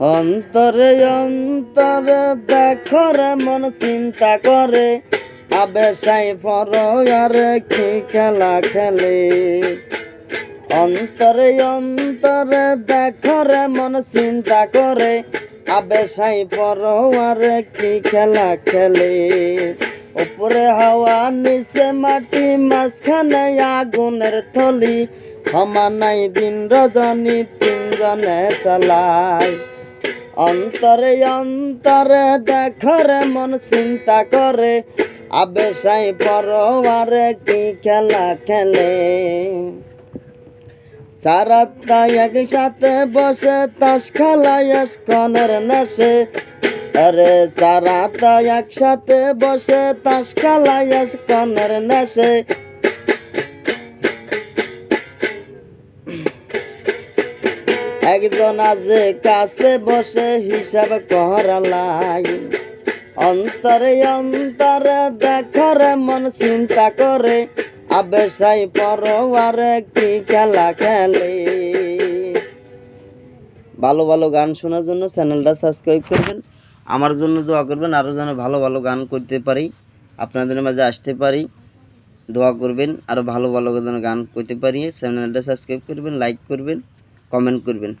অন্তরে অন্তরে দেখরে মন চিন্তা করে। আবে আবেশাই পরে কি খেলা খেলে। অন্তরে অন্তরে দেখরে মন চিন্তা করে। আবে আবেশাই পরে কি খেলা খেলে। উপরে হাওয়া, নিচে মাটি, মাঝখানে আগুনের থলি। হমা নাই দিন রজনী, তিনজনে চালায় অন্তরে অন্তরে দেখরে মন চিন্তা করে। আবেশাই পরওয়ারে কি খেলা খেলে? সারাত্তা একসাথে বসে তাস খেলায় কনের নেশে। আরে সারাত্তা একসাথে বসে তাস খেলায় কনের নেশে। একজন আছে কাছে বসে হিসাব করালাই অন্তরে অন্তরে দেখরে মন চিন্তা করে, আবেশাই পরওয়ারে কি খেলা খেলে। ভালো ভালো গান শোনার জন্য চ্যানেলটা সাবস্ক্রাইব করবেন, আমার জন্য দোয়া করবেন, আরও যেন ভালো ভালো গান করতে পারি, আপনাদের মাঝে আসতে পারি, দোয়া করবেন, আরও ভালো ভালো যেন গান করতে পারি। চ্যানেলটা সাবস্ক্রাইব করবেন, লাইক করবেন। কমেন্ট করবেন।